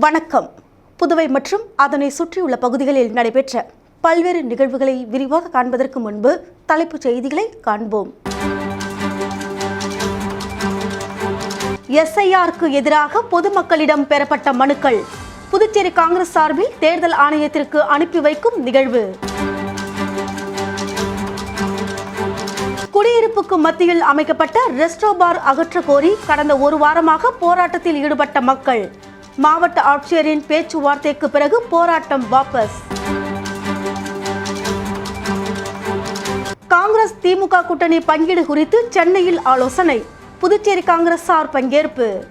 வணக்கம். புதுவை மற்றும் அதனை சுற்றியுள்ள பகுதிகளில் நடைபெற்ற பல்வேறு நிகழ்வுகளை விரிவாக காண்பதற்கு முன்பு தலைப்புச் செய்திகளை காண்போம். எஸ்ஐஆருக்கு எதிராக பொதுமக்களிடம் பெறப்பட்ட மனுக்கள். புதுச்சேரி காங்கிரஸ் சார்பில் தேர்தல் ஆணையத்திற்கு அனுப்பி வைக்கும் நிகழ்வு. குடியிருப்புக்கு மத்தியில் அமைக்கப்பட்ட ரெஸ்டோ பார் அகற்ற கோரி கடந்த ஒரு வாரமாக போராட்டத்தில் ஈடுபட்ட மக்கள். மாவட்ட ஆட்சியரின் பேச்சுவார்த்தைக்கு பிறகு போராட்டம் வாபஸ். காங்கிரஸ் திமுக கூட்டணி பங்கீடு குறித்து சென்னையில் ஆலோசனை. புதுச்சேரி காங்கிரஸ் சார் பங்கேற்பு.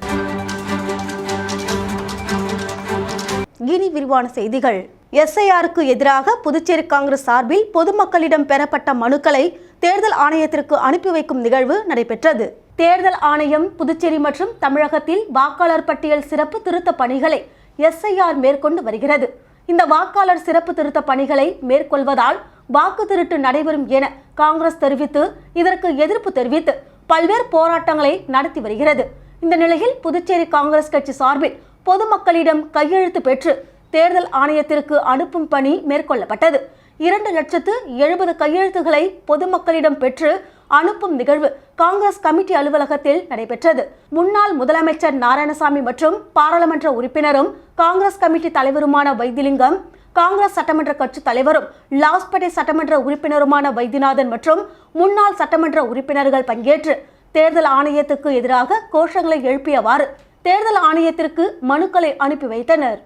இனி விரிவான செய்திகள். எஸ்ஐஆருக்கு எதிராக புதுச்சேரி காங்கிரஸ் சார்பில் பொதுமக்களிடம் பெறப்பட்ட மனுக்களை தேர்தல் ஆணையத்திற்கு அனுப்பி வைக்கும் நிகழ்வு நடைபெற்றது. தேர்தல் ஆணையம் புதுச்சேரி மற்றும் தமிழகத்தில் வாக்காளர் பட்டியல் சிறப்பு திருத்த பணிகளை எஸ்ஐஆர் மேற்கொண்டு வருகிறது. இந்த வாக்காளர் சிறப்பு திருத்த பணிகளை மேற்கொள்வதால் வாக்கு திருட்டு நடைபெறும் என காங்கிரஸ் தெரிவித்து இதற்கு எதிர்ப்பு தெரிவித்து பல்வேறு போராட்டங்களை நடத்தி வருகிறது. இந்த நிலையில் புதுச்சேரி காங்கிரஸ் கட்சி சார்பில் பொதுமக்களிடம் கையெழுத்து பெற்று தேர்தல் ஆணையத்திற்கு அனுப்பும் பணி மேற்கொள்ளப்பட்டது. இரண்டு லட்சத்து எழுபது கையெழுத்துகளை பொதுமக்களிடம் பெற்று அனுப்பும் நிகழ்வு காங்கிரஸ் கமிட்டி அலுவலகத்தில் நடைபெற்றது. முன்னாள் முதலமைச்சர் நாராயணசாமி மற்றும் பாராளுமன்ற உறுப்பினரும் காங்கிரஸ் கமிட்டி தலைவருமான வைத்திலிங்கம் காங்கிரஸ் சட்டமன்ற கட்சி தலைவரும் லாஸ்பேட்டை சட்டமன்ற உறுப்பினருமான வைத்தியநாதன் மற்றும் முன்னாள் சட்டமன்ற உறுப்பினர்கள் பங்கேற்று தேர்தல் ஆணையத்துக்கு எதிராக கோஷங்களை எழுப்பியவாறு தேர்தல் ஆணையத்திற்கு மனுக்களை அனுப்பி வைத்தனர்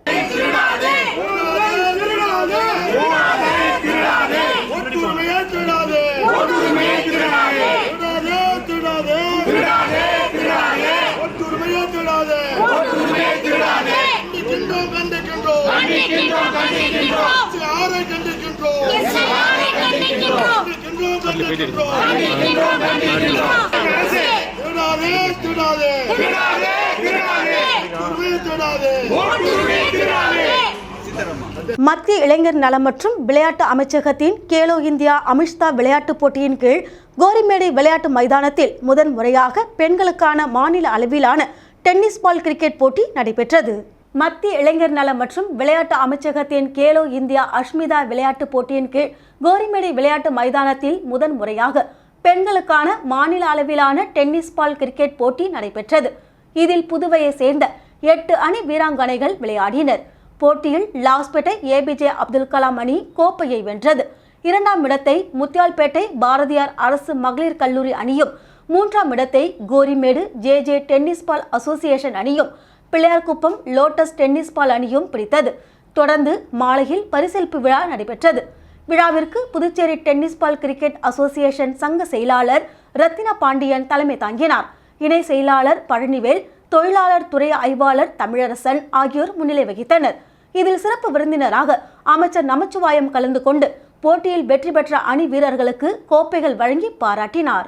ஒற்றுமையே திருடாதே திருடாதே திருடாதே ஒற்றுமையே திருடாதே கண்டிக்கின்றோம் கண்டிக்கின்றோம் யாரை கண்டிக்கின்றோம்? திருடாதே திருடாதே மத்திய இளைஞர் நலம் மற்றும் விளையாட்டு அமைச்சகத்தின் கேலோ இந்தியா அமிர்தா விளையாட்டுப் போட்டியின் கீழ் கோரிமேடை விளையாட்டு மைதானத்தில் முதன் முறையாக பெண்களுக்கான மாநில அளவிலான டென்னிஸ் பால் கிரிக்கெட் போட்டி நடைபெற்றது. மத்திய இளைஞர் நலம் மற்றும் விளையாட்டு அமைச்சகத்தின் கேலோ இந்தியா அஷ்மிதா விளையாட்டுப் போட்டியின் கீழ் கோரிமேடை விளையாட்டு மைதானத்தில் முதன் முறையாக பெண்களுக்கான மாநில அளவிலான டென்னிஸ் பால் கிரிக்கெட் போட்டி நடைபெற்றது. இதில் புதுவையை சேர்ந்த எட்டு அணி வீராங்கனைகள் விளையாடினர். போட்டியில் லாஸ்பேட்டை ஏபிஜே அப்துல் கலாம் அணி கோப்பையை வென்றது. இரண்டாம் இடத்தை முத்தியால்பேட்டை பாரதியார் அரசு மகளிர் கல்லூரி அணியும் மூன்றாம் இடத்தை Gorimedu J J tennis ball association அணியும் பிள்ளையார்குப்பம் லோட்டஸ் டென்னிஸ் பால் அணியும் பிடித்தது. தொடர்ந்து மாலையில் பரிசளிப்பு விழா நடைபெற்றது. விழாவிற்கு Puducherry tennis ball cricket association சங்க செயலாளர் ரத்தின பாண்டியன் தலைமை தாங்கினார். இணை செயலாளர் பழனிவேல் தொழிலாளர் துறை ஆய்வாளர் தமிழரசன் ஆகியோர் முன்னிலை வகித்தனர். இதில் சிறப்பு விருந்தினராக அமைச்சர் நமச்சிவாயம் கலந்து கொண்டு போட்டியில் வெற்றி பெற்ற அணி வீரர்களுக்கு கோப்பைகள் வழங்கி பாராட்டினார்.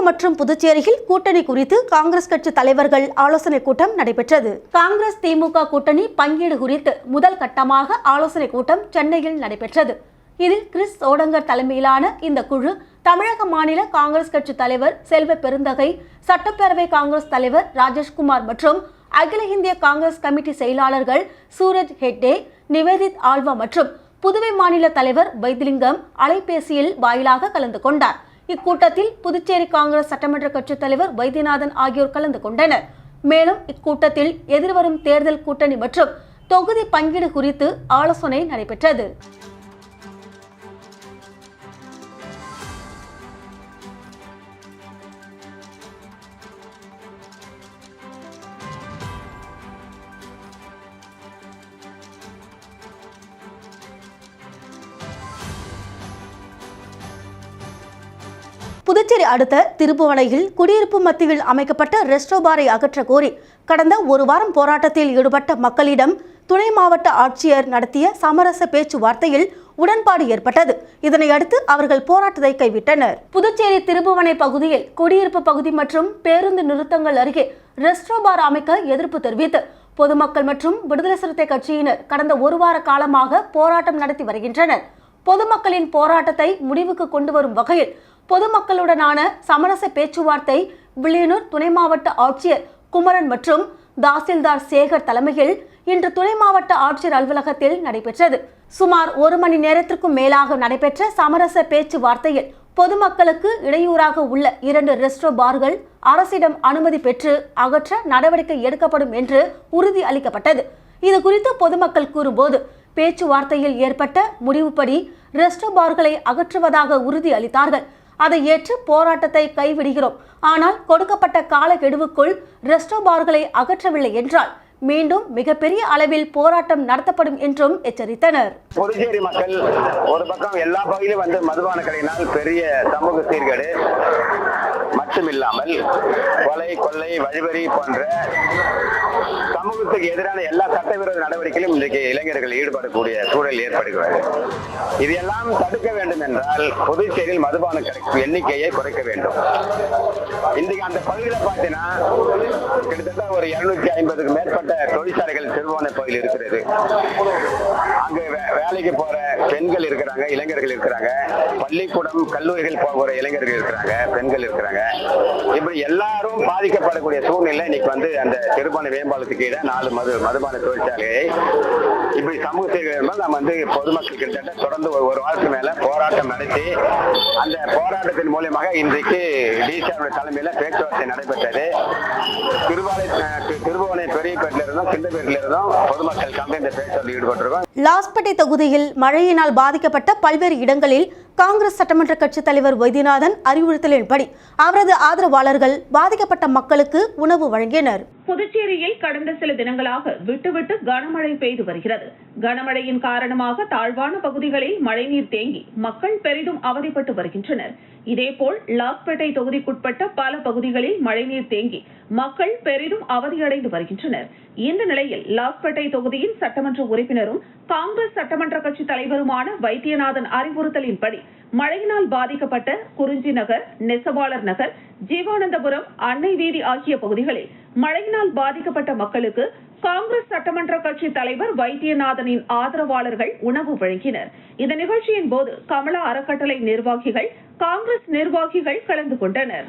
தமிழகம் மற்றும் புதுச்சேரியில் கூட்டணி குறித்து காங்கிரஸ் கட்சி தலைவர்கள் ஆலோசனை கூட்டம் நடைபெற்றது. காங்கிரஸ் திமுக கூட்டணி பங்கீடு குறித்து முதல் கட்டமாக ஆலோசனை கூட்டம் சென்னையில் நடைபெற்றது. இதில் கிறிஸ் ஓடங்கர் தலைமையிலான இந்த குழு தமிழக மாநில காங்கிரஸ் கட்சி தலைவர் செல்வ பெருந்தகை சட்டப்பேரவை காங்கிரஸ் தலைவர் ராஜேஷ்குமார் மற்றும் அகில இந்திய காங்கிரஸ் கமிட்டி செயலாளர்கள் சூரஜ் ஹெட்டே நிவேதித் ஆல்வா மற்றும் புதுவை மாநில தலைவர் வைத்திலிங்கம் அலைபேசியில் வாயிலாக கலந்து கொண்டார். இக்கூட்டத்தில் புதுச்சேரி காங்கிரஸ் சட்டமன்ற கட்சித் தலைவர் வைத்தியநாதன் ஆகியோர் கலந்து கொண்டனர். மேலும் இக்கூட்டத்தில் எதிர்வரும் தேர்தல் கூட்டணி மற்றும் தொகுதி பங்கீடு குறித்து ஆலோசனை நடைபெற்றது. புதுச்சேரி அடுத்த திருப்புவனையில் குடியிருப்பு மத்தியில் அமைக்கப்பட்ட ரெஸ்டோ பாரை அகற்ற கோரி கடந்த ஒரு வாரம் போராட்டத்தில் ஈடுபட்ட மக்களிடம் துணை மாவட்ட ஆட்சியர் நடத்திய சமரச பேச்சுவார்த்தையில் உடன்பாடு ஏற்பட்டது. இதனையடுத்து அவர்கள் போராட்டத்தை கைவிட்டனர். புதுச்சேரி திருபுவனை பகுதியில் குடியிருப்பு பகுதி மற்றும் பேருந்து நிறுத்தங்கள் அருகே ரெஸ்டோ பார் அமைக்க எதிர்ப்பு தெரிவித்து பொதுமக்கள் மற்றும் விடுதலை சிறுத்தை கட்சியினர் கடந்த ஒரு வார காலமாக போராட்டம் நடத்தி வருகின்றனர். பொதுமக்களின் போராட்டத்தை முடிவுக்கு கொண்டு வரும் வகையில் பொதுமக்களுடனான சமரச பேச்சுவார்த்தை வில்லியனூர் துணை மாவட்ட ஆட்சியர் குமரன் மற்றும் தாசில்தார் சேகர் தலைமையில் இன்று துணை மாவட்ட ஆட்சியர் அலுவலகத்தில் நடைபெற்றது. சுமார் ஒரு மணி நேரத்திற்கும் மேலாக நடைபெற்ற சமரச பேச்சுவார்த்தையில் பொதுமக்களுக்கு இடையூறாக உள்ள இரண்டு ரெஸ்டோ பார்கள் அரசிடம் அனுமதி பெற்று அகற்ற நடவடிக்கை எடுக்கப்படும் என்று உறுதி அளிக்கப்பட்டது. இது குறித்து பொதுமக்கள் கூறும்போது பேச்சுவார்த்தையில் ஏற்பட்ட முடிவுப்படி ரெஸ்டோ பார்களை அகற்றுவதாக உறுதி அளித்தார்கள். அதை ஏற்று போராட்டத்தை கைவிடுகிறோம். ஆனால் கொடுக்கப்பட்ட காலக்கெடுவுக்குள் ரெஸ்டோ பார்களை அகற்றவில்லை என்றால் மீண்டும் மிகப்பெரிய அளவில் போராட்டம் நடத்தப்படும் என்றும் எச்சரித்தனர். புதுச்சேரி மக்கள் ஒரு பக்கம் எல்லா பகுதியிலும் வந்து மதுபான கடையினால் பெரிய சமூக சீர்கேடு மட்டுமில்லாமல் கொலை கொள்ளை வழிபறி போன்ற சமூகத்துக்கு எதிரான எல்லா சட்டவிரோத நடவடிக்கையிலும் இன்றைக்கு இளைஞர்கள் ஈடுபடக்கூடிய சூழல் ஏற்படுகிறது. இதையெல்லாம் தடுக்க வேண்டும் என்றால் புதுச்சேரியில் மதுபான கிடைக்கும் எண்ணிக்கையை குறைக்க வேண்டும். இன்றைக்கு அந்த பகுதியில் பார்த்தீங்கன்னா கிட்டத்தட்ட ஒரு இருநூத்தி ஐம்பதுக்கு மேற்பட்ட தொழிற்சாலைகள் திருவோணை பகுதியில் இருக்கிறது. அங்கு வே- வேலைக்கு போற பெண்கள் இருக்கிறாங்க இளைஞர்கள் இருக்கிறாங்க. பள்ளிக்கூடம் கல்லூரிகள் போகிற இளைஞர்கள் இருக்கிறாங்க பெண்கள் இருக்கிறாங்க. இப்படி எல்லாரும் பாதிக்கப்படக்கூடிய சூழ்நிலை இன்னைக்கு வந்து அந்த திருப்பான மேம்பாலத்துக்கு கீழே நாலு மது மதுபான தொழிற்சாலையை இப்படி சமூக சேவை நம்ம வந்து பொதுமக்கள் கிட்டத்தட்ட தொடர்ந்து ஒரு ஒரு வாரத்துக்கு மேல போராட்டம் நடத்தி அந்த போராட்டத்தின் மூலியமாக இன்றைக்கு டிசிஆருடைய தலைமையில பேச்சுவார்த்தை நடைபெற்றது. திருவாலை அஹ், பெரிய திருபுவனை இருந்தும் இந்த ஈடுபட்டிருக்கோம். லாஸ்பேட்டை தொகுதியில் மழையினால் பாதிக்கப்பட்ட பல்வேறு இடங்களில் காங்கிரஸ் சட்டமன்ற கட்சித் தலைவர் வைத்தியநாதன் அறிவுறுத்தலின்படி அவரது ஆதரவாளர்கள் பாதிக்கப்பட்ட மக்களுக்கு உணவு வழங்கினர். புதுச்சேரியில் கடந்த சில தினங்களாக விட்டுவிட்டு கனமழை பெய்து வருகிறது. கனமழையின் காரணமாக தாழ்வான பகுதிகளில் மழைநீர் தேங்கி மக்கள் பெரிதும் அவதிப்பட்டு வருகின்றனர். இதேபோல் லாஸ்பேட்டை தொகுதிக்குட்பட்ட பல பகுதிகளில் மழைநீர் தேங்கி மக்கள் பெரிதும் அவதியடைந்து வருகின்றனர். இந்த நிலையில் லாஸ்பேட்டை தொகுதியின் சட்டமன்ற உறுப்பினரும் காங்கிரஸ் சட்டமன்ற கட்சி தலைவருமான வைத்தியநாதன் அறிவுறுத்தலின்படி மழையினால் பாதிக்கப்பட்ட குறிஞ்சி நகர் நெசவாளர் நகர் ஜீவானந்தபுரம் அன்னை வீதி ஆகிய பகுதிகளில் மழையினால் பாதிக்கப்பட்ட மக்களுக்கு காங்கிரஸ் சட்டமன்ற கட்சி தலைவர் வைத்தியநாதனின் ஆதரவாளர்கள் உணவு வழங்கினர். இந்த நிகழ்ச்சியின் போது கமலா அறக்கட்டளை நிர்வாகிகள் காங்கிரஸ் நிர்வாகிகள் கலந்து கொண்டனர்.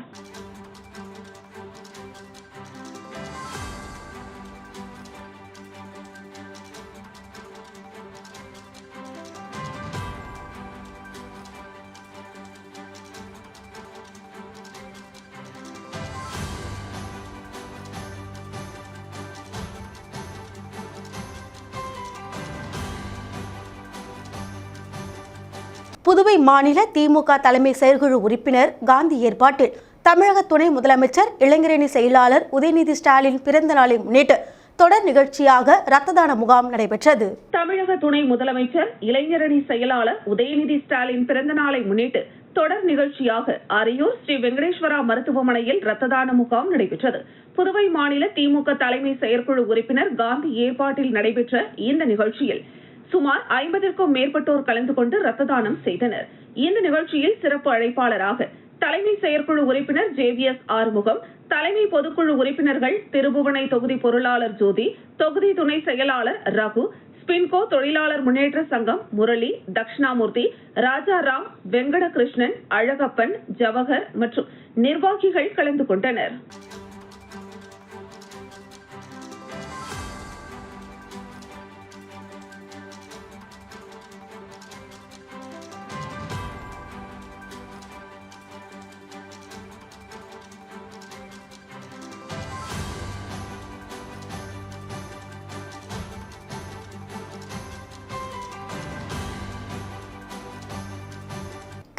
புதுவை மாநில திமுக தலைமை செயற்குழு உறுப்பினர் காந்தி ஏற்பாட்டில் தமிழக துணை முதலமைச்சர் இளைஞரணி செயலாளர் உதயநிதி ஸ்டாலின் பிறந்த நாளை முன்னிட்டு தொடர் நிகழ்ச்சியாக ரத்த தான முகாம் நடைபெற்றது. தமிழக துணை முதலமைச்சர் இளைஞரணி செயலாளர் உதயநிதி ஸ்டாலின் பிறந்த நாளை முன்னிட்டு தொடர் நிகழ்ச்சியாக அரியூர் ஸ்ரீ வெங்கடேஸ்வரா மருத்துவமனையில் ரத்த தான முகாம் நடைபெற்றது. புதுவை மாநில திமுக தலைமை செயற்குழு உறுப்பினர் காந்தி ஏற்பாட்டில் நடைபெற்ற இந்த நிகழ்ச்சியில் சுமார் ஐம்பதற்கும் மேற்பட்டோர் கலந்து கொண்டு ரத்த தானம் செய்தனர். இந்த நிகழ்ச்சியில் சிறப்பு அழைப்பாளராக தலைமை செயற்குழு உறுப்பினர் ஜேவிஎஸ் ஆறுமுகம் தலைமை பொதுக்குழு உறுப்பினர்கள் திருபுவனை தொகுதி பொருளாளர் ஜோதி தொகுதி துணை செயலாளர் ரகு ஸ்பின்கோ தொழிலாளர் முன்னேற்ற சங்கம் முரளி தக்ஷணாமூர்த்தி ராஜாராம் வெங்கடகிருஷ்ணன் அழகப்பன் ஜவஹர் மற்றும் நிர்வாகிகள் கலந்து கொண்டனர்.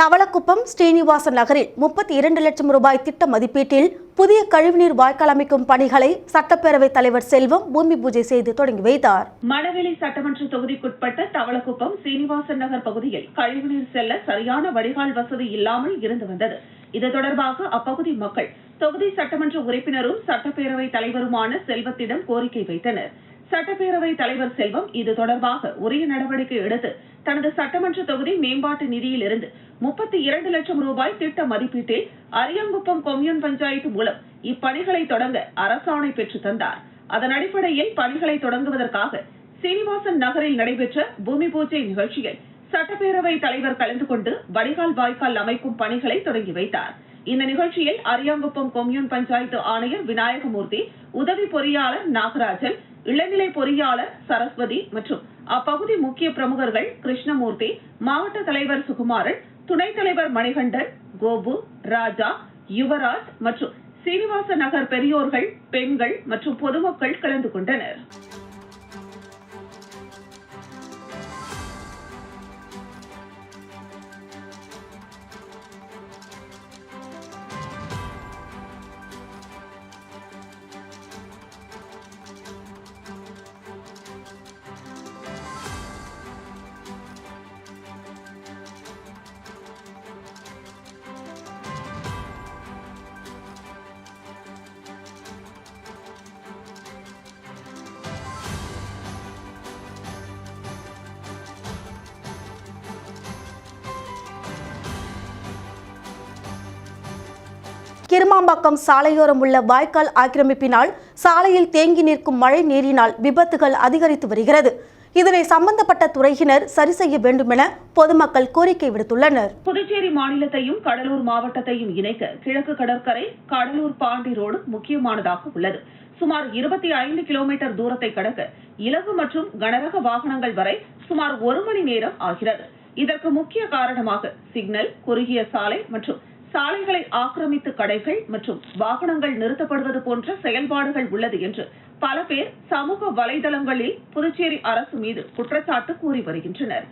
தவளக்குப்பம் ஸ்ரீனிவாசன் நகரில் முப்பத்தி இரண்டு லட்சம் ரூபாய் திட்ட மதிப்பீட்டில் புதிய கழிவுநீர் வாய்க்கால் அமைக்கும் பணிகளை சட்டப்பேரவைத் தலைவர் செல்வம் பூமி பூஜை செய்து தொடங்கி வைத்தார். மணவெளி சட்டமன்ற தொகுதிக்குட்பட்ட தவளக்குப்பம் ஸ்ரீனிவாசன் நகர் பகுதியில் கழிவுநீர் செல்ல சரியான வடிகால் வசதி இல்லாமல் இருந்து வந்தது. இது தொடர்பாக அப்பகுதி மக்கள் தொகுதி சட்டமன்ற உறுப்பினரும் சட்டப்பேரவை தலைவருமான செல்வத்திடம் கோரிக்கை வைத்தனர். சட்டப்பேரவை தலைவர் செல்வம் இது தொடர்பாக உரிய நடவடிக்கை எடுத்து தனது சட்டமன்ற தொகுதி மேம்பாட்டு நிதியில் இருந்து முப்பத்தி இரண்டு லட்சம் ரூபாய் திட்ட மதிப்பீட்டில் அரியாங்குப்பம் கொம்யூன் பஞ்சாயத்து மூலம் இப்பணிகளை தொடங்க அரசாணை பெற்று தந்தார். அதன் அடிப்படையில் பணிகளை தொடங்குவதற்காக சீனிவாசன் நகரில் நடைபெற்ற பூமி பூஜை நிகழ்ச்சியில் சட்டப்பேரவை தலைவர் கலந்து கொண்டு வடிகால் வாய்க்கால் அமைக்கும் பணிகளை தொடங்கி வைத்தார். இந்த நிகழ்ச்சியில் அரியாங்குப்பம் கொம்யூன் பஞ்சாயத்து ஆணையர் விநாயகமூர்த்தி உதவி பொறியாளர் நாகராஜன் இளநிலை பொறியாளர் சரஸ்வதி மற்றும் அப்பகுதி முக்கிய பிரமுகர்கள் கிருஷ்ணமூர்த்தி மாவட்ட தலைவர் சுகுமாரன் துணைத் தலைவர் மணிகண்டன் கோபு ராஜா யுவராஜ் மற்றும் சீனிவாச நகர் பெரியோர்கள் பெண்கள் மற்றும் பொதுமக்கள் கலந்து கொண்டனர். கிருமாம்பாக்கம் சாலையோரம் உள்ள வாய்க்கால் ஆக்கிரமிப்பினால் சாலையில் தேங்கி நிற்கும் மழை நீரினால் விபத்துகள் அதிகரித்து வருகிறது. இதனை சம்பந்தப்பட்ட துறையினர் சரி செய்ய வேண்டுமென பொதுமக்கள் கோரிக்கை விடுத்துள்ளனர். புதுச்சேரி மாநிலத்தையும் கடலூர் மாவட்டத்தையும் இணைக்க கிழக்கு கடற்கரை கடலூர் பாண்டி ரோடு முக்கியமானதாக உள்ளது. சுமார் இருபத்தி ஐந்து கிலோமீட்டர் தூரத்தை கடக்க இலகு மற்றும் கனரக வாகனங்கள் வரை சுமார் ஒரு மணி நேரம் ஆகிறது. இதற்கு முக்கிய காரணமாக சிக்னல் குறுகிய சாலை மற்றும் சாலைகளை ஆக்கிரமித்து கடைகள் மற்றும் வாகனங்கள் நிறுத்தப்படுவது போன்ற செயல்பாடுகள் உள்ளது என்று பல பேர் சமூக வலைதளங்களில் புதுச்சேரி அரசு மீது குற்றச்சாட்டு கூறி வருகின்றனர்.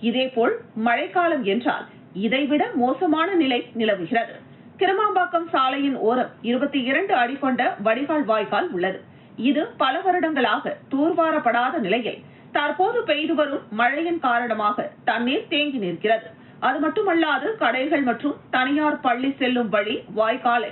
இதேபோல் மழைக்காலம் என்றால் இதைவிட மோசமான நிலை நிலவுகிறது. கிருமாம்பாக்கம் சாலையின் ஓரம் இருபத்தி இரண்டு அடி கொண்ட வடிகால் வாய்க்கால் உள்ளது. இது பல வருடங்களாக தூர்வாரப்படாத நிலையில் தற்போது பெய்து வரும் மழையின் காரணமாக தண்ணீர் தேங்கி நிற்கிறது. அது மட்டுமல்லாது கடைகள் மற்றும் தனியார் பள்ளி செல்லும் வழி வாய்க்காலை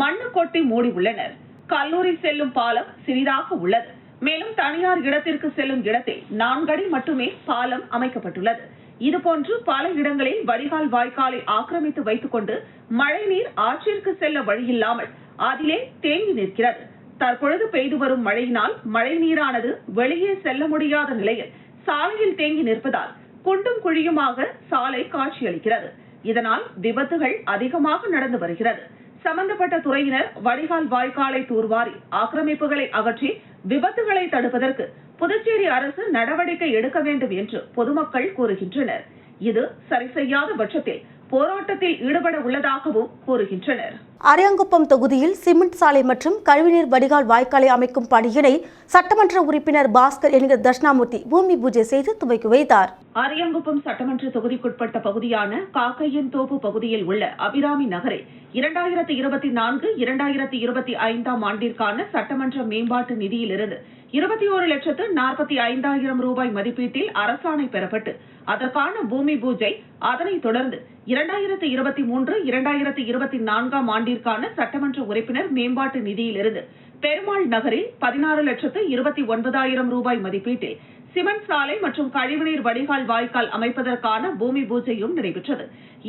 மண்ணு கொட்டி மூடி உள்ளனர். கல்லூரி செல்லும் பாலம் சிறிதாக உள்ளது. மேலும் தனியார் இடத்திற்கு செல்லும் இடத்தில் நான்கடி மட்டுமே பாலம் அமைக்கப்பட்டுள்ளது. இதுபோன்று பல இடங்களில் வடிகால் வாய்க்காலை ஆக்கிரமித்து வைத்துக் கொண்டு மழைநீர் ஆற்றிற்கு செல்ல வழியில்லாமல் அதிலே தேங்கி நிற்கிறது. தற்பொழுது பெய்து வரும் மழையினால் மழை நீரானது வெளியே செல்ல முடியாத நிலையில் சாலையில் தேங்கி நிற்பதால் குண்டும் குழியுமாக சாலை காட்சியளிக்கிறது. இதனால் விபத்துகள் அதிகமாக நடந்து வருகிறது. சம்பந்தப்பட்ட துறையினர் வடிகால் வாய்க்காலை தூர்வாரி ஆக்கிரமிப்புகளை அகற்றி விபத்துகளை தடுப்பதற்கு புதுச்சேரி அரசு நடவடிக்கை எடுக்க வேண்டும் என்று பொதுமக்கள் கூறுகின்றனர். இது சரி செய்யாத பட்சத்தில் போராட்டத்தில் ஈடுபட உள்ளதாகவும் கூறுகின்றனர். அரியாங்குப்பம் தொகுதியில் சிமெண்ட் சாலை மற்றும் கழிவுநீர் வடிகால் வாய்க்காலை அமைக்கும் பணியினை சட்டமன்ற உறுப்பினர் பாஸ்கர் என்கிற தட்சிணாமூர்த்தி பூமி பூஜை செய்து துவக்கி வைத்தார். அரியாங்குப்பம் சட்டமன்ற தொகுதிக்குட்பட்ட பகுதியான காக்கையன் தோப்பு பகுதியில் உள்ள அபிராமி நகரில் இரண்டாயிரத்தி இருபத்தி நான்கு இரண்டாயிரத்தி இருபத்தி ஐந்தாம் ஆண்டிற்கான சட்டமன்ற மேம்பாட்டு நிதியிலிருந்து இருபத்தி ஒரு லட்சத்து நாற்பத்தி ஐந்தாயிரம் ரூபாய் மதிப்பீட்டில் அரசாணை பெறப்பட்டு அதற்கான பூமி பூஜை அதனைத் தொடர்ந்து இரண்டாயிரத்தி இருபத்தி மூன்று இரண்டாயிரத்தி இருபத்தி நான்காம் ஆண்டிற்கான சட்டமன்ற உறுப்பினர் மேம்பாட்டு நிதியிலிருந்து பெருமாள் நகரில் பதினாறு லட்சத்து இருபத்தி ஒன்பதாயிரம் ரூபாய் மதிப்பீட்டில் சிமெண்ட் சாலை மற்றும் கழிவுநீர் வடிகால் வாய்க்கால் அமைப்பதற்கான பூமி பூஜையும் நடைபெற்றது.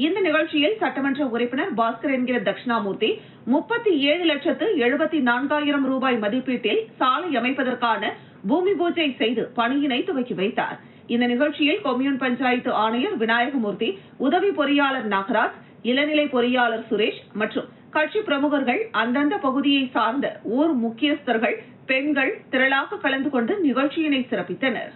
இந்த நிகழ்ச்சியில் சட்டமன்ற உறுப்பினர் பாஸ்கர் என்கிற தட்சிணாமூர்த்தி முப்பத்தி ஏழு லட்சத்து எழுபத்தி நான்காயிரம் ரூபாய் மதிப்பீட்டில் சாலை அமைப்பதற்கான பூமி பூஜை செய்து பணியினை துவக்கி வைத்தார். இந்த நிகழ்ச்சியில் கொம்யூன் பஞ்சாயத்து ஆணையர் விநாயகமூர்த்தி உதவி பொறியாளர் நாகராஜ் இளநிலை பொறியாளர் சுரேஷ் மற்றும் கட்சி பிரமுகர்கள் அந்தந்த பகுதியை சார்ந்த ஊர் முக்கியஸ்தர்கள் பெண்கள் திரளாக கலந்து கொண்டு நிகழ்ச்சியினை சிறப்பித்தனர்.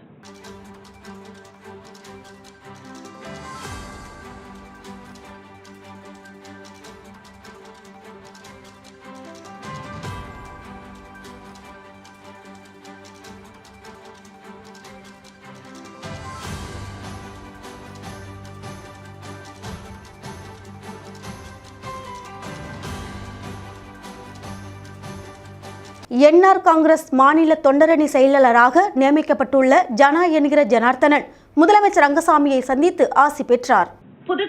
என்ஆர் காங்கிரஸ் மாநில தொண்டரணி செயலாளராக நியமிக்கப்பட்டுள்ள ஜனா என்கிற ஜனார்த்தனன். முதலமைச்சர் ரங்கசாமியை சந்தித்து ஆசி பெற்றார்.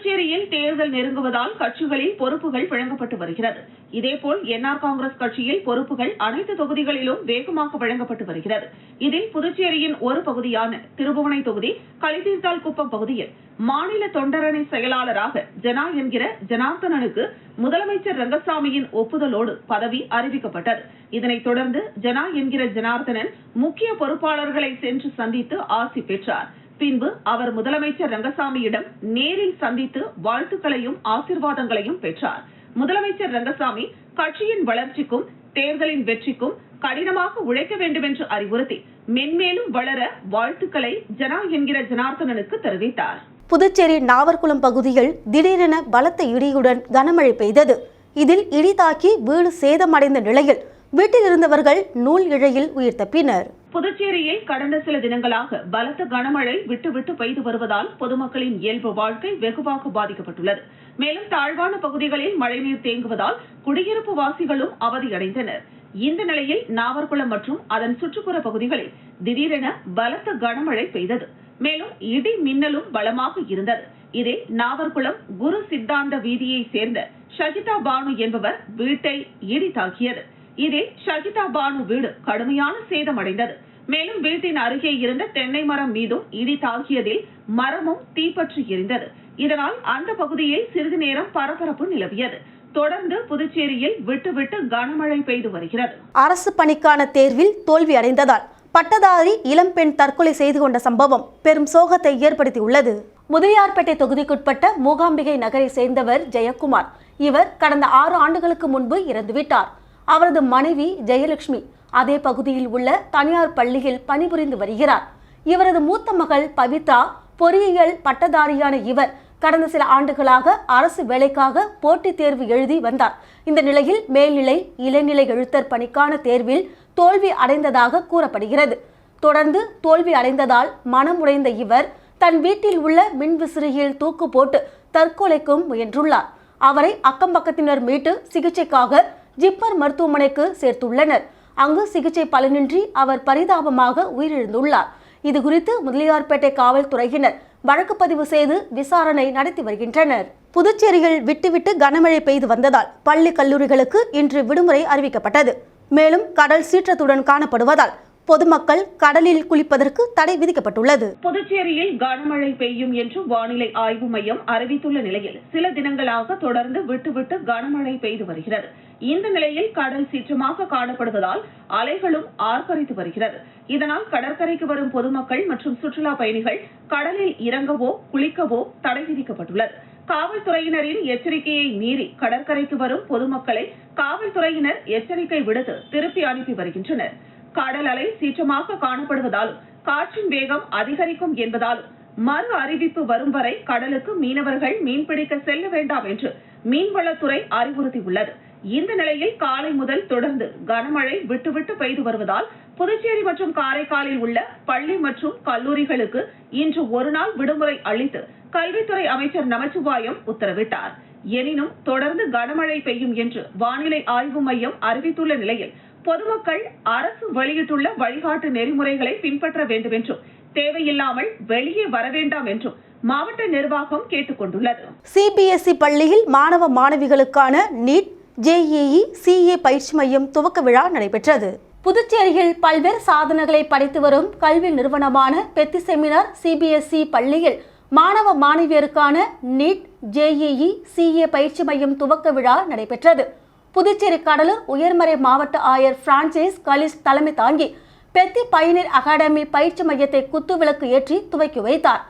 புதுச்சேரியில் தேர்தல் நெருங்குவதால் கட்சிகளில் பொறுப்புகள் வழங்கப்பட்டு வருகிறது. இதேபோல் என்ஆர் காங்கிரஸ் கட்சியில் பொறுப்புகள் அனைத்து தொகுதிகளிலும் வேகமாக வழங்கப்பட்டு வருகிறது. இதில் புதுச்சேரியின் ஒரு பகுதியான திருபுவனை தொகுதி கலிதீர்த்தால் குப்பம் பகுதியில் மாநில தொண்டரணை செயலாளராக ஜனா என்கிற ஜனார்த்தனனுக்கு முதலமைச்சர் ரங்கசாமியின் ஒப்புதலோடு பதவி அறிவிக்கப்பட்டது. இதனைத் தொடர்ந்து ஜனா என்கிற ஜனார்த்தனன் முக்கிய பொறுப்பாளர்களை சென்று சந்தித்து ஆசி பெற்றார். பின்பு அவர் முதலமைச்சர் ரங்கசாமியிடம் நேரில் சந்தித்து வாழ்த்துக்களையும் ஆசிர்வாதங்களையும் பெற்றார். முதலமைச்சர் ரங்கசாமி கட்சியின் வளர்ச்சிக்கும் தேர்தலின் வெற்றிக்கும் கடினமாக உழைக்க வேண்டும் என்று அறிவுறுத்தி மென்மேலும் வளர வாழ்த்துக்களை ஜனா என்கிற ஜனார்த்தனனுக்கு தெரிவித்தார். புதுச்சேரி நாவர்குளம் பகுதியில் திடீரென பலத்த இடியுடன் கனமழை பெய்தது. இதில் இடி தாக்கி வீடு சேதமடைந்த நிலையில் வீட்டில் இருந்தவர்கள் நூல் இழையில் உயிர் தப்பினர். புதுச்சேரியில் கடந்த சில தினங்களாக பலத்த கனமழை விட்டு விட்டு பெய்து வருவதால் பொதுமக்களின் இயல்பு வாழ்க்கை வெகுவாக பாதிக்கப்பட்டுள்ளது. மேலும் தாழ்வான பகுதிகளில் மழைநீர் தேங்குவதால் குடியிருப்பு வாசிகளும் அவதியடைந்தனர். இந்த நிலையில் நாவர்குளம் மற்றும் அதன் சுற்றுப்புற பகுதிகளில் திடீரென பலத்த கனமழை பெய்தது. மேலும் இடி மின்னலும் பலமாக இருந்தது. இதில் நாவர்குளம் குரு சித்தாந்த வீதியை சேர்ந்த ஷகிதா பானு என்பவர் வீட்டை இடி தாக்கியது. இதில் ஷகிதா பானு வீடு கடுமையான சேதமடைந்தது. மேலும் வீட்டின் அருகே இருந்த தென்னை மரம் மீதும் இடி தாக்கியதில் மரமும் தீப்பற்றி எரிந்தது. இதனால் அந்த பகுதியில் சிறிது நேரம் பரபரப்பு நிலவியது. தொடர்ந்து புதுச்சேரியில் விட்டுவிட்டு கனமழை பெய்து வருகிறது. அரசு பணிக்கான தேர்வில் தோல்வி அடைந்ததால் பட்டதாரி இளம்பெண் தற்கொலை செய்து கொண்ட சம்பவம் பெரும் சோகத்தை ஏற்படுத்தியுள்ளது. முதலியார்பேட்டை தொகுதிக்குட்பட்ட மூகாம்பிகை நகரை சேர்ந்தவர் ஜெயக்குமார். இவர் கடந்த ஆறு ஆண்டுகளுக்கு முன்பு இறந்துவிட்டார். அவரது மனைவி ஜெயலட்சுமி அதே பகுதியில் உள்ள தனியார் பள்ளியில் பணிபுரிந்து வருகிறார். இவரது மூத்த மகள் பவித்ரா பொறியியல் பட்டதாரியான இவர் கடந்த சில ஆண்டுகளாக அரசு வேலைக்காக போட்டித் தேர்வு எழுதி வந்தார். இந்த நிலையில் மேல்நிலை இளநிலை எழுத்தர் பணிக்கான தேர்வில் தோல்வி அடைந்ததாக கூறப்படுகிறது. தொடர்ந்து தோல்வி அடைந்ததால் மனமுடைந்த இவர் தன் வீட்டில் உள்ள மின்விசிறியில் தூக்கு போட்டு தற்கொலைக்கும் முயன்றுள்ளார். அவரை அக்கம் பக்கத்தினர் மீட்டு சிகிச்சைக்காக ஜிப்மர் மருத்துவமனைக்கு சேர்த்துள்ளனர். அங்கு சிகிச்சை பலனின்றி அவர் பரிதாபமாக உயிரிழந்துள்ளார். இது குறித்து முதலியார்பேட்டை காவல்துறையினர் வழக்கு பதிவு செய்து விசாரணை நடத்தி வருகின்றனர். புதுச்சேரியில் விட்டுவிட்டு கனமழை பெய்து வந்ததால் பள்ளி கல்லூரிகளுக்கு இன்று விடுமுறை அறிவிக்கப்பட்டது. மேலும் கடல் சீற்றத்துடன் காணப்படுவதால் பொதுமக்கள் கடலில் குளிப்பதற்கு தடை விதிக்கப்பட்டுள்ளது. புதுச்சேரியில் கனமழை பெய்யும் என்று வானிலை ஆய்வு மையம் அறிவித்துள்ள நிலையில் சில தினங்களாக தொடர்ந்து விட்டுவிட்டு கனமழை பெய்து வருகிறது. இந்த நிலையில் கடல் சீற்றமாக காணப்படுவதால் அலைகளும் ஆர்ப்பரித்து வருகிறது. இதனால் கடற்கரைக்கு வரும் பொதுமக்கள் மற்றும் சுற்றுலா பயணிகள் கடலில் இறங்கவோ குளிக்கவோ தடை விதிக்கப்பட்டுள்ளது. காவல்துறையினரின் எச்சரிக்கையை மீறி கடற்கரைக்கு வரும் பொதுமக்களை காவல்துறையினர் எச்சரிக்கை விடுத்து திருப்பி அனுப்பி வருகின்றனர். கடல் அலை சீற்றமாக காணப்படுவதாலும் காற்றின் வேகம் அதிகரிக்கும் என்பதாலும் மறு அறிவிப்பு வரும் வரை கடலுக்கு மீனவர்கள் மீன்பிடிக்க செல்ல வேண்டாம் என்று மீன்வளத்துறை அறிவுறுத்தியுள்ளது. இந்த நிலையில் காலை முதல் தொடர்ந்து கனமழை விட்டுவிட்டு பெய்து வருவதால் புதுச்சேரி மற்றும் காரைக்காலில் உள்ள பள்ளி மற்றும் கல்லூரிகளுக்கு இன்று ஒருநாள் விடுமுறை அளித்து கல்வித்துறை அமைச்சர் நமச்சிவாயம் உத்தரவிட்டார். எனினும் தொடர்ந்து கனமழை பெய்யும் என்று வானிலை ஆய்வு மையம் அறிவித்துள்ள நிலையில் பொதுமக்கள் அரசு வெளியிட்டுள்ள வழிகாட்டு நெறிமுறைகளை பின்பற்ற வேண்டும் என்றும் தேவையில்லாமல் வெளியே வர வேண்டாம் என்றும் மாவட்ட நிர்வாகம் கேட்டுக் கொண்டுள்ளது சிபிஎஸ்இ பள்ளியில் மாணவ மாணவிகளுக்கான நீட் ஜேஇஇ சிஏ பயிற்சி மையம் துவக்க விழா நடைபெற்றது. புதுச்சேரியில் பல்வேறு சாதனைகளை படைத்து வரும் கல்வி நிறுவனமான பெத்தி செமினார் சிபிஎஸ்இ பள்ளியில் மாணவ மாணவியருக்கான நீட் ஜேஇஇ சிஏ பயிற்சி மையம் துவக்க விழா நடைபெற்றது. புதுச்சேரி கடலூர் உயர்மறை மாவட்ட ஆயர் பிரான்சிஸ் கலிஸ் தலைமை தாங்கி பெத்தி பயனீர் அகாடமி பயிற்சி மையத்தை குத்துவிளக்கு ஏற்றி துவக்கி வைத்தார்.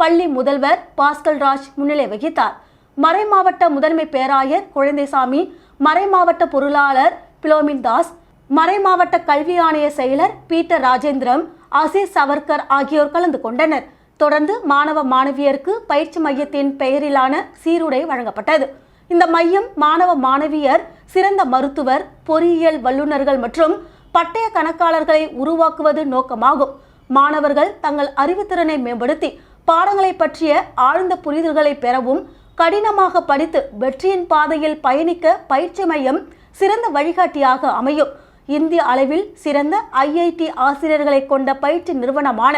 பள்ளி முதல்வர் பாஸ்கல் ராஜ் முன்னிலை வகித்தார். மறைமாவட்ட முதன்மை பேராயர் குழந்தைசாமி மறைமாவட்ட பொருளாளர் பிலோமின் தாஸ் மறைமாவட்ட கல்வி ஆணைய செயலர் பீட்டர் ராஜேந்திரம் அசீஸ் சவர்கர் ஆகியோர் கலந்து கொண்டனர். தொடர்ந்து மாணவ மாணவியருக்கு பயிற்சி மையத்தின் பெயரிலான சீருடை வழங்கப்பட்டது. இந்த மையம் மாணவ மாணவியர் சிறந்த மருத்துவர் பொறியியல் வல்லுநர்கள் மற்றும் பட்டய கணக்காளர்களை உருவாக்குவது நோக்கமாகும். மாணவர்கள் தங்கள் அறிவுத்திறனை மேம்படுத்தி பாடங்களை பற்றிய ஆழ்ந்த புரிதல்களை பெறவும் கடினமாக படித்து வெற்றியின் பாதையில் பயணிக்க பயிற்சி மையம் சிறந்த வழிகாட்டியாக அமையும். இந்திய அளவில் சிறந்த ஐஐடி ஆசிரியர்களை கொண்ட பயிற்சி நிறுவனமான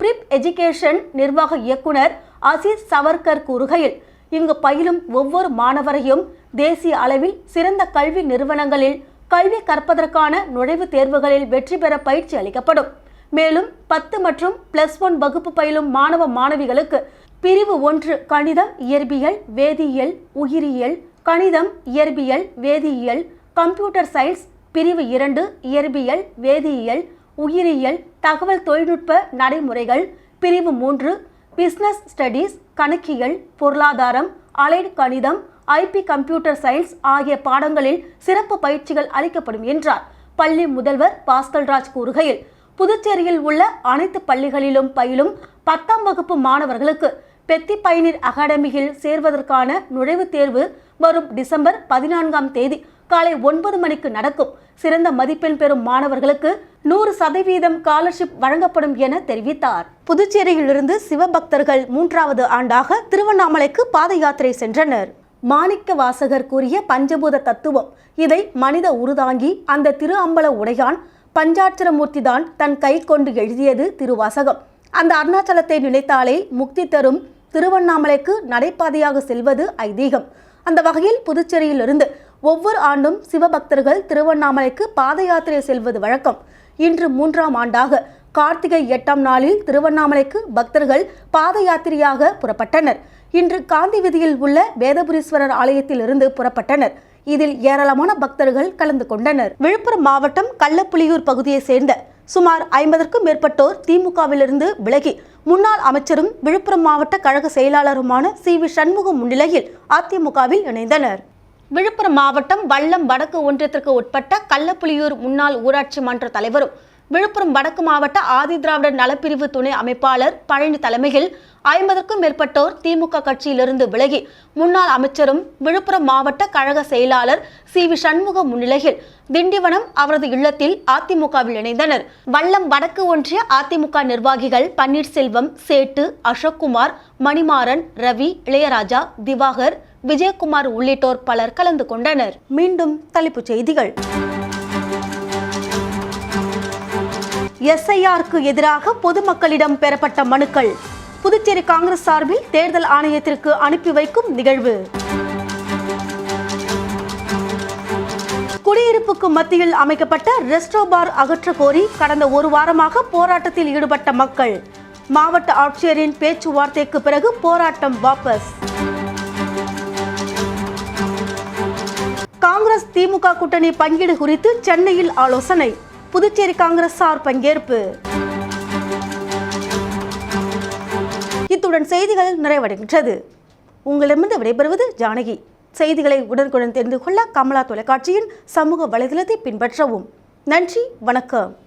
பிரிப் எஜுகேஷன் நிர்வாக இயக்குனர் அசீஸ் சவர்கர் கூறுகையில் இங்கு பயிலும் ஒவ்வொரு மாணவரையும் தேசிய அளவில் சிறந்த கல்வி நிறுவனங்களில் கல்வி கற்பதற்கான நுழைவுத் தேர்வுகளில் வெற்றி பெற பயிற்சி அளிக்கப்படும். மேலும் பத்து மற்றும் பிளஸ் ஒன் வகுப்பு பயிலும் மாணவ மாணவிகளுக்கு பிரிவு ஒன்று கணிதம் இயற்பியல் வேதியியல் உயிரியல் கணிதம் இயற்பியல் வேதியியல் கம்ப்யூட்டர் சயின்ஸ் பிரிவு இரண்டு இயற்பியல் வேதியியல் உயிரியல் தகவல் தொழில்நுட்ப நடைமுறைகள் பிரிவு மூன்று பிஸ்னஸ் ஸ்டடீஸ் கணக்கியல் பொருளாதாரம் அலைடு கணிதம் ஐபி கம்ப்யூட்டர் சயின்ஸ் ஆகிய பாடங்களில் சிறப்பு பயிற்சிகள் அளிக்கப்படும் என்றார். பள்ளி முதல்வர் பாஸ்கல்ராஜ் கூறுகையில் புதுச்சேரியில் உள்ள அனைத்து பள்ளிகளிலும் பயிலும் பத்தாம் வகுப்பு மாணவர்களுக்கு பெத்தி பயனீர் அகாடமியில் சேர்வதற்கான நுழைவுத் தேர்வு வரும் டிசம்பர் பதினான்காம் தேதி காலை ஒன்பது மணிக்கு நடக்கும். சிறந்த மதிப்பெண் பெறும் மாணவர்களுக்கு நூறு சதவீதம் ஸ்காலர்ஷிப் வழங்கப்படும் என தெரிவித்தார். புதுச்சேரியிலிருந்து சிவபக்தர்கள் மூன்றாவது ஆண்டாக திருவண்ணாமலைக்கு பாத யாத்திரை சென்றனர். மாணிக்க வாசகர் கூறிய பஞ்சபூத தத்துவம். இதை மனித உருதாங்கி அந்த திரு அம்பல உடையான் பஞ்சாட்சரமூர்த்தி தான் தன் கை கொண்டு எழுதியது திருவாசகம். அந்த அருணாச்சலத்தை நினைத்தாலே முக்தி தரும் திருவண்ணாமலைக்கு நடைபாதையாக செல்வது ஐதீகம். அந்த வகையில் புதுச்சேரியிலிருந்து ஒவ்வொரு ஆண்டும் சிவபக்தர்கள் திருவண்ணாமலைக்கு பாத யாத்திரை செல்வது வழக்கம். இன்று மூன்றாம் ஆண்டாக கார்த்திகை எட்டாம் நாளில் திருவண்ணாமலைக்கு பக்தர்கள் பாத யாத்திரையாக புறப்பட்டனர். இன்று காந்தி வீதியில் உள்ள வேதபுரீஸ்வரர் ஆலயத்தில் இருந்து புறப்பட்டனர். இதில் ஏராளமான பக்தர்கள் கலந்து கொண்டனர். விழுப்புரம் மாவட்டம் கள்ளப்புலியூர் பகுதியை சேர்ந்த சுமார் ஐம்பதற்கும் மேற்பட்டோர் திமுகவிலிருந்து விலகி முன்னாள் அமைச்சரும் விழுப்புரம் மாவட்ட கழக செயலாளருமான சி. வி. சண்முகம் முன்னிலையில் அதிமுகவில் இணைந்தனர். விழுப்புரம் மாவட்டம் வல்லம் வடக்கு ஒன்றியத்திற்கு உட்பட்ட கள்ளப்புலியூர் முன்னாள் ஊராட்சி மன்ற தலைவரும் விழுப்புரம் வடக்கு மாவட்ட ஆதிதிராவிடர் நலப்பிரிவு துணை அமைப்பாளர் பழனி தலைமையில் ஐம்பதற்கும் மேற்பட்டோர் திமுக கட்சியிலிருந்து விலகி முன்னாள் அமைச்சரும் விழுப்புரம் மாவட்ட கழக செயலாளர் சி வி சண்முக முன்னிலையில் திண்டிவனம் அவரது இல்லத்தில் அதிமுகவில் இணைந்தனர். வல்லம் வடக்கு ஒன்றிய அதிமுக நிர்வாகிகள் பன்னீர்செல்வம் சேட்டு அசோக்குமார் மணிமாறன் ரவி இளையராஜா திவாகர் விஜயகுமார் உள்ளிட்டோர் பலர் கலந்து கொண்டனர். மீண்டும் தலைப்புச் செய்திகள். எஸ்ஐஆருக்கு எதிராக பொதுமக்களிடம் பெறப்பட்ட மனுக்கள். புதுச்சேரி காங்கிரஸ் சார்பில் தேர்தல் ஆணையத்திற்கு அனுப்பி வைக்கும் நிகழ்வு. குடியிருப்புக்கு மத்தியில் அமைக்கப்பட்ட ரெஸ்டோ பார் அகற்ற கோரி கடந்த ஒரு வாரமாக போராட்டத்தில் ஈடுபட்ட மக்கள். மாவட்ட ஆட்சியரின் பேச்சுவார்த்தைக்கு பிறகு போராட்டம் வாபஸ். காங்கிரஸ் திமுக கூட்டணி பங்கீடு குறித்து சென்னையில் ஆலோசனை. புதுச்சேரி காங்கிரஸ் சார் பங்கேற்பு. இத்துடன் செய்திகள் நிறைவடைகின்றது. உங்களிடமிருந்து விடைபெறுவது ஜானகி. செய்திகளை உடனுக்குடன் தெரிந்து கொள்ள கமலா தொலைக்காட்சியின் சமூக வலைதளத்தை பின்பற்றவும். நன்றி வணக்கம்.